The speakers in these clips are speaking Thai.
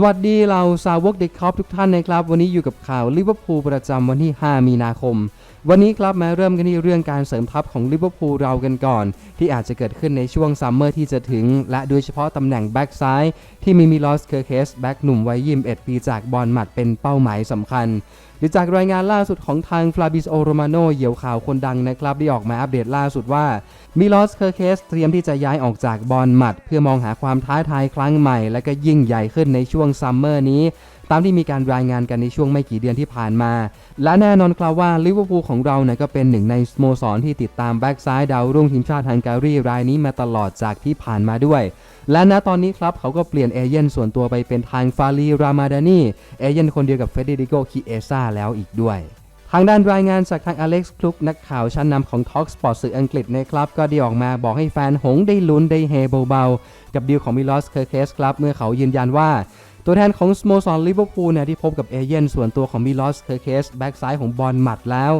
สวัสดีเราสาวกเด็กคอปทุกท่านนะครับ วันนี้อยู่กับข่าวลิเวอร์พูลประจำวันที่ 5 มีนาคม วันนี้ครับมาเริ่มกันที่เรื่องการเสริมทัพของลิเวอร์พูลเรากันก่อน ที่อาจจะเกิดขึ้นในช่วงซัมเมอร์ที่จะถึง และโดยเฉพาะตำแหน่งแบ็กซ้ายที่มีมิลอสเคอร์เคสแบ็กหนุ่มวัย 21 ปีจากบอลหมัดเป็นเป้าหมายสำคัญ หรือจากรายงานล่าสุดของทางฟลาบิสโอโรมาโนเหยี่ยวข่าวคนดังนะครับได้ออกมาอัปเดตล่าสุดว่ามิลอสเคอร์เคสเตรียมที่จะย้ายออกจากบอลหมัด เพื่อมองหาความท้าทายครั้งใหม่ และก็ยิ่งใหญ่ขึ้นในช่วงซัมเมอร์นี้ ตามที่มีการรายงานกันในช่วงไม่กี่เดือนที่ผ่านมา และแน่นอนครับว่าลิเวอร์พูลของเราเนี่ยก็เป็นหนึ่งในสโมสรที่ติดตามแบ็กซ้ายดาวรุ่งทีมชาติฮังการีรายนี้มาตลอดจากที่ผ่านมาด้วย และณตอนนี้ครับเขาก็เปลี่ยนเอเย่นส่วนตัวไปเป็นทางฟาลีรามาดานีเอเย่นคนเดียวกับเฟเดริโกคิเอซาแล้วอีกด้วยทางด้านรายงานจากทางอเล็กซ์คลุกนักข่าวชั้นนำของ Talk Sport สื่ออังกฤษนะครับ ก็ได้ออกมาบอกให้แฟนหงได้ลุ้นได้เฮเบาๆกับดีลของมิลอสเคอร์เคสครับ เมื่อเขายืนยันว่า ตัวแทนของสโมสรลิเวอร์พูลเนี่ยที่พบกับเอเย่นส่วนตัวของมิลอสเคอร์เคสแบ็กซ้ายของบอลหมัดแล้ว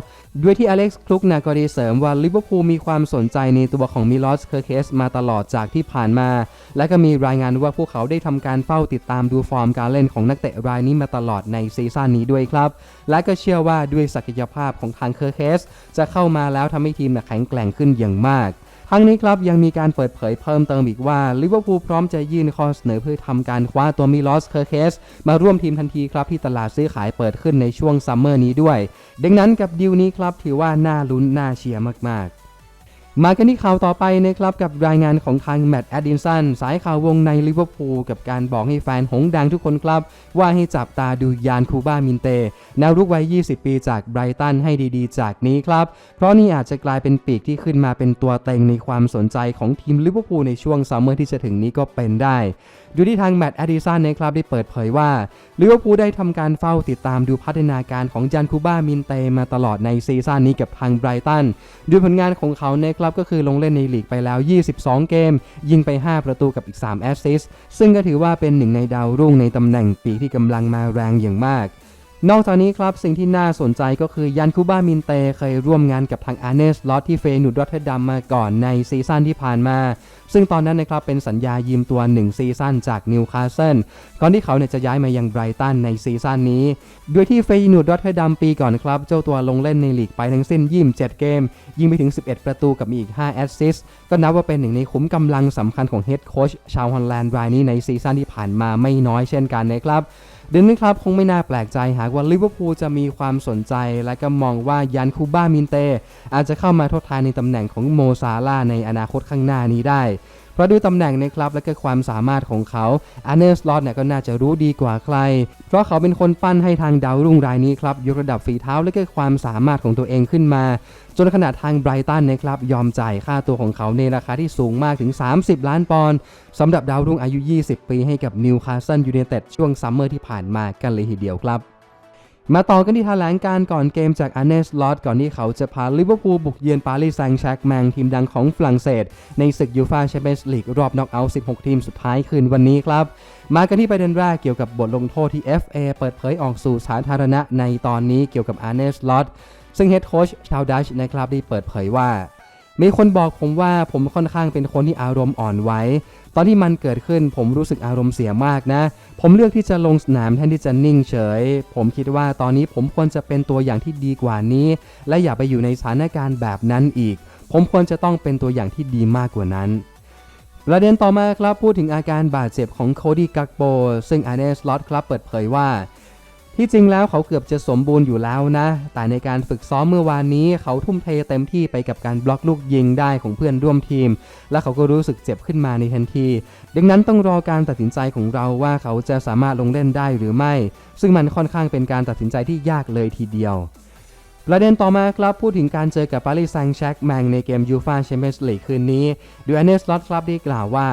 ด้วยที่อเล็กซ์คลุกนะก็ได้เสริมว่าลิเวอร์พูลมีความสนใจในตัวของมิลอสเคอร์เคสมาตลอดจากที่ผ่านมา และก็มีรายงานว่าพวกเขาได้ทำการเฝ้าติดตามดูฟอร์มการเล่นของนักเตะรายนี้มาตลอดในซีซั่นนี้ด้วยครับ และก็เชื่อว่าด้วยศักยภาพของทางเคอร์เคสจะเข้ามาแล้วทำให้ทีมแข็งแกร่งขึ้นอย่างมาก ทั้งนี้ครับยังมีการเปิดเผยเพิ่มเติมอีกว่าลิเวอร์พูลพร้อมจะยื่นข้อเสนอเพื่อทำการคว้าตัวมิลอสเคอร์เคส มาร่วมทีมทันทีครับที่ตลาดซื้อขายเปิดขึ้นในช่วงซัมเมอร์นี้ด้วย ดังนั้นกับดีลนี้ครับถือว่าน่าลุ้นน่าเชียร์มากๆ มากันที่ข่าวต่อไปนะครับกับรายงานของทางแมตต์แอดดินสันสายข่าววงในลิเวอร์พูลกับการบอกให้แฟนหงดังทุกคนครับ ว่าให้จับตาดูยานคูบ้ามินเตแนวรุกวัย 20 ปีจากไบรตันให้ดีๆ จากนี้ครับ เพราะนี่อาจจะกลายเป็นปีกที่ขึ้นมาเป็นตัวเต็งในความสนใจของทีมลิเวอร์พูลในช่วงซัมเมอร์ที่จะถึงนี้ก็เป็นได้ดูที่ทางแมตต์แอดดิสันนะครับได้เปิดเผยว่าลิเวอร์พูลได้ทำการเฝ้าติดตามดูพัฒนาการของยานคูบ้ามินเตมาตลอดในซีซั่นนี้กับทางไบรตันด้วยผลงานของเขานะครับก็คือลงเล่นในลีกไปแล้ว 22 เกม ยิงไป 5 ประตูกับอีก 3 แอสซิสต์ซึ่งก็ถือว่าเป็นหนึ่งในดาวรุ่งในตำแหน่งปีกที่กำลังมาแรงอย่างมาก นอกจากนี้ครับสิ่งที่น่าสนใจก็คือยันคูบ้ามินเตเคยร่วมงานกับทางอาร์เนสลอตที่เฟยนุดรอตเทอร์ดัมมาก่อนในซีซั่นที่ผ่านมา ซึ่งตอนนั้นนะครับเป็นสัญญายืมตัว 1 ซีซั่นจากนิวคาสเซิลก่อนที่เขาเนี่ยจะย้ายมายังไบรตันในซีซั่นนี้ ด้วยที่เฟยนูดรอตเทอร์ดัมปีก่อนครับ เจ้าตัวลงเล่นในลีกไปทั้งสิ้นยิม7เกม ยิงไปถึง 11 ประตูกับมีอีก5แอสซิสต์ก็นับว่าเป็นหนึ่งในคุ้มกำลังสำคัญของเฮดโค้ชชาวฮอลแลนด์รายนี้ในซีซั่นที่ผ่านมาไม่น้อยเช่นกันนะครับ ดังนั้นครับคงไม่น่าแปลกใจหากว่าลิเวอร์พูลจะมีความสนใจ และก็มองว่ายันคูบ้ามินเต อาจจะเข้ามาทดแทนในตำแหน่งของโมซาลาในอนาคตข้างหน้านี้ได้ ราะด้วยตำแหน่งนะครับและก็ความสามารถของเขาอาร์เนอร์สลอตเนี่ยก็น่าจะรู้ดีกว่าใคร เพราะเขาเป็นคนปั้นให้ทางดาวรุ่งรายนี้ครับยกระดับฝีเท้าและก็ความสามารถของตัวเองขึ้นมาจนขนาดทางไบรตันนะครับยอมจ่ายค่าตัวของเขาในราคาที่สูงมากถึง 30 ล้านปอนด์สำหรับดาวรุ่งอายุ 20 ปีให้กับนิวคาสเซิลยูไนเต็ดช่วงซัมเมอร์ที่ผ่านมากันเลยทีเดียวครับ มาต่อกันที่แถลงการก่อนเกมจากอาร์เนสลอตก่อนที่เขาจะพาลิเวอร์พูลบุกเยือนปารีสแซงต์แชร์กแมงทีมดังของฝรั่งเศส ในศึกยูฟาแชมเปี้ยนส์ลีกรอบน็อกเอาท์ 16 ทีมสุดท้ายคืนวันนี้ครับ มากันที่ประเด็นแรกเกี่ยวกับบทลงโทษที่ FA เปิดเผยออกสู่สาธารณะในตอนนี้เกี่ยวกับอาร์เนสลอตซึ่งเฮดโค้ชชาวดัชนะครับได้เปิดเผยว่ามีคนบอกผมว่าผมค่อนข้างเป็นคนที่อารมณ์อ่อนไหว อนที่มันเกิดขึ้นผมรู้สึกอารมณ์เสียมากนะ ผมเลือกที่จะลงสนามแทนที่จะนิ่งเฉย ผมคิดว่าตอนนี้ผมควรจะเป็นตัวอย่างที่ดีกว่านี้ และอย่าไปอยู่ในสถานการณ์แบบนั้นอีก ผมควรจะต้องเป็นตัวอย่างที่ดีมากกว่านั้นประเด็นต่อมาครับพูดถึงอาการบาดเจ็บของโคดี้กักโบซึ่งอาร์เนสลอตครับเปิดเผยว่า ที่จริงแล้วเขาเกือบจะสมบูรณ์อยู่แล้วนะ แต่ในการฝึกซ้อมเมื่อวานนี้เขาทุ่มเทเต็มที่ไปกับการบล็อกลูกยิงได้ของเพื่อนร่วมทีม และเขาก็รู้สึกเจ็บขึ้นมาในทันที ดังนั้นต้องรอการตัดสินใจของเราว่าเขาจะสามารถลงเล่นได้หรือไม่ ซึ่งมันค่อนข้างเป็นการตัดสินใจที่ยากเลยทีเดียว ประเด็นต่อมาครับพูดถึงการเจอกับปารีสแซงต์แชร์กแมงในเกมยูฟาแชมเปี้ยนส์ลีกคืนนี้ดูอันเนสลอตครับได้กล่าวว่า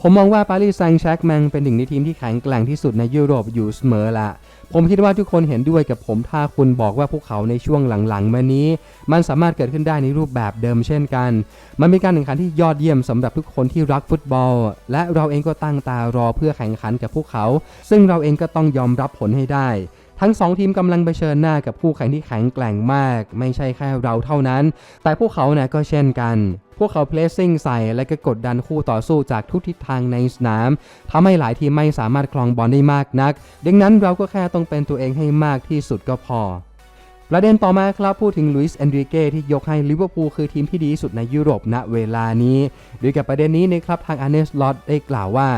ผมมองว่าปารีสแซงต์แชร์กแมงเป็นหนึ่งในทีมที่แข็งแกร่งที่สุดในยุโรปอยู่เสมอละ ผมคิดว่าทุกคนเห็นด้วยกับผมถ้าคุณบอกว่าพวกเขาในช่วงหลังๆ มานี้ มันสามารถเกิดขึ้นได้ในรูปแบบเดิมเช่นกัน มันเป็นการแข่งขันที่ยอดเยี่ยมสำหรับทุกคนที่รักฟุตบอล และเราเองก็ตั้งตารอเพื่อแข่งขันกับพวกเขา ซึ่งเราเองก็ต้องยอมรับผลให้ได้ ทั้งสองทีมกำลังเผชิญหน้ากับคู่แข่งที่แข็งแกร่งมาก ไม่ใช่แค่เราเท่านั้น แต่พวกเขาเนี่ยก็เช่นกันพวกเขาเพลสซิ่งใส่และก็กดดันคู่ต่อสู้จากทุกทิศทางในสนามทำให้หลายทีมไม่สามารถครองบอลได้มากนัก ดังนั้นเราก็แค่ต้องเป็นตัวเองให้มากที่สุดก็พอ ประเด็นต่อมาครับพูดถึงลุยส์แอนดริเก้ที่ยกให้ลิเวอร์พูลคือทีมที่ดีที่สุดในยุโรปณเวลานี้โดยกับประเด็นนี้นะครับทางอาร์เนสลอตได้กล่าวว่า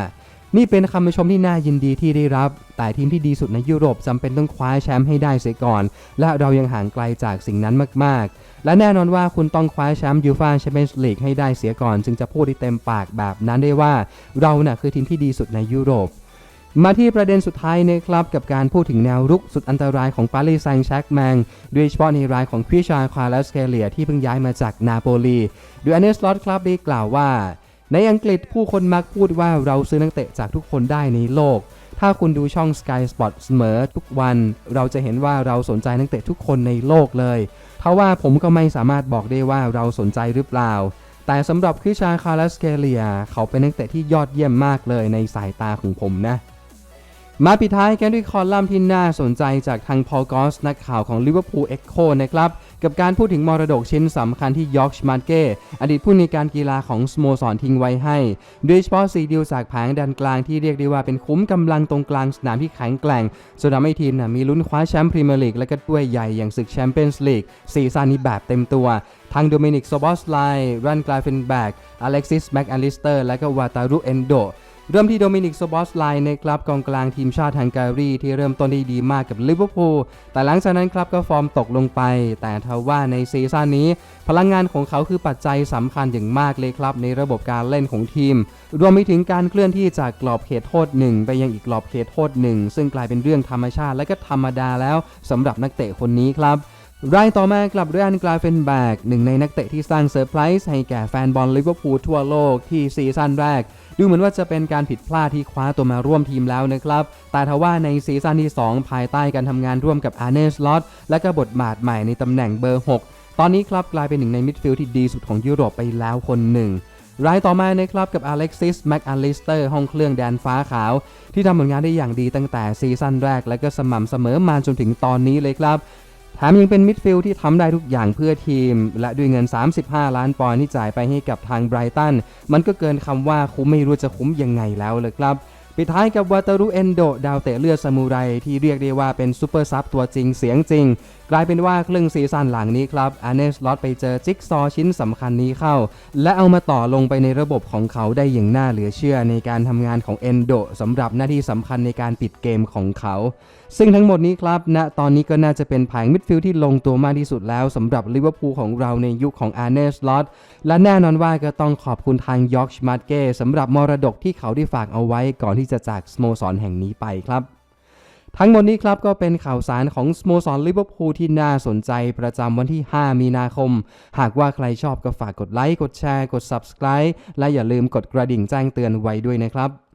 นี่เป็นคำชมที่น่ายินดีที่ได้รับ แต่ทีมที่ดีสุดในยุโรปจำเป็นต้องคว้าแชมป์ให้ได้เสียก่อน และเรายังห่างไกลจากสิ่งนั้นมาก ๆ และแน่นอนว่าคุณต้องคว้าแชมป์ยูฟ่าแชมเปี้ยนส์ลีกให้ได้เสียก่อน จึงจะพูดที่เต็มปากแบบนั้นได้ว่า เราน่ะคือทีมที่ดีสุดในยุโรปมาที่ประเด็นสุดท้ายนะครับกับการพูดถึงแนวรุกสุดอันตรายของปารีสแซงต์แชร์กแมงโดยเฉพาะในรายของคริสชาควาลสเกเลียที่เพิ่งย้ายมาจากนาโปลีโดยอันเนสลอตครับได้กล่าวว่า ในอังกฤษผู้คนมักพูดว่าเราซื้อนักเตะจากทุกคนได้ในโลก ถ้าคุณดูช่อง Sky Sport เสมอทุกวัน เราจะเห็นว่าเราสนใจนักเตะทุกคนในโลกเลยทว่าผมก็ไม่สามารถบอกได้ว่าเราสนใจหรือเปล่า แต่สำหรับคริชาคาร์ลสเกเลีย เขาเป็นนักเตะที่ยอดเยี่ยมมากเลยในสายตาของผมนะมาปิดท้ายกันด้วยคอลัมน์ที่น่าสนใจจากทางพอลกอสนักข่าวของลิเวอร์พูลเอ็กโคนะครับ กับการพูดถึงมรดกชิ้นสำคัญที่ยอร์กชมาร์เก้อดีตผู้ในวยการกีฬาของสโมสรทิ้งไว้ให้ โดยเฉพาะสีดิวจากแผงดันกลางที่เรียกได้ว่าเป็นคุ้มกำลังตรงกลางสนามที่แข็งแกร่งจนทำให้ทีมนมีลุ้นคว้าแชมป์พรีเมียร์ลีกและก็ถ้วยใหญ่อย่างศึกแชมเปี้ยนส์ลีกซีซั่นนี้แบบเต็มตัวทางโดมินิกโซบอสไลรันกลาเฟนแบกอเล็กซิสแม็กแอลิสเตอร์และก็วาตารุเอนโด เริ่มที่โดมินิกโซบอสไลน์นะครับกองกลางทีมชาติฮังการีที่เริ่มต้นได้ดีมากกับลิเวอร์พูลแต่หลังจากนั้นครับก็ฟอร์มตกลงไป แต่ทว่าในซีซั่นนี้ พลังงานของเขาคือปัจจัยสำคัญอย่างมากเลยครับ ในระบบการเล่นของทีม รวมไปถึงการเคลื่อนที่จากกรอบเขตโทษหนึ่งไปยังอีกกรอบเขตโทษหนึ่งซึ่งกลายเป็นเรื่องธรรมชาติและก็ธรรมดาแล้วสำหรับนักเตะคนนี้ครับ รายต่อมากลับด้วยอันกลาเฟนแบกหนึ่งในนักเตะที่สร้างเซอร์ไพรส์ให้แก่แฟนบอลลิเวอร์พูลทั่วโลกที่ซีซั่นแรก ดูเหมือนว่าจะเป็นการผิดพลาดที่คว้าตัวมาร่วมทีมแล้วนะครับ แต่ทว่าในซีซั่นที่ 2 ภายใต้การทำงานร่วมกับอาร์เนสลอตและก็บทบาทใหม่ในตำแหน่งเบอร์ 6 ตอนนี้ครับกลายเป็นหนึ่งในมิดฟิลด์ที่ดีสุดของยุโรปไปแล้วคนหนึ่งรายต่อมานะครับกับอเล็กซิสแม็กอลิสเตอร์ห้องเครื่องแดนฟ้าขาว ที่ทำผลงานได้อย่างดีตั้งแต่ซีซั่นแรก และก็สม่ำเสมอมาจนถึงตอนนี้เลยครับ แถมยังเป็นมิดฟิลด์ที่ทำได้ทุกอย่างเพื่อทีม และด้วยเงิน 35 ล้านปอนด์ที่จ่ายไปให้กับทางไบรตันมันก็เกินคำว่าคุ้มไม่รู้จะคุ้มยังไงแล้วเลยครับ ปิดท้ายกับวาตารุเอนโดดาวเตะเลือดซามูไรที่เรียกได้ว่าเป็นซูเปอร์ซับตัวจริงเสียงจริง กลายเป็นว่าครึ่งซีซั่นหลังนี้ครับอาเนสลอตไปเจอจิ๊กซอชิ้นสำคัญนี้เข้า และเอามาต่อลงไปในระบบของเขาได้อย่างน่าเหลือเชื่อในการทำงานของเอนโดสำหรับหน้าที่สำคัญในการปิดเกมของเขา ซึ่งทั้งหมดนี้ครับณตอนนี้ก็น่าจะเป็นแผงมิดฟิลด์ที่ลงตัวมากที่สุดแล้วสำหรับลิเวอร์พูลของเราในยุคของอาร์เนสลอตและแน่นอนว่าก็ต้องขอบคุณทางยอร์กชมาร์เก้สำหรับมรดกที่เขาได้ฝากเอาไว้ก่อนที่ที่จะจากสโมสรแห่งนี้ไปครับ ทั้งหมดนี้ครับก็เป็นข่าวสารของสโมสรลิเวอร์พูลที่น่าสนใจประจำวันที่ 5 มีนาคม หากว่าใครชอบก็ฝากกดไลค์ กดแชร์ กด Subscribe และอย่าลืมกดกระดิ่งแจ้งเตือนไว้ด้วยนะครับ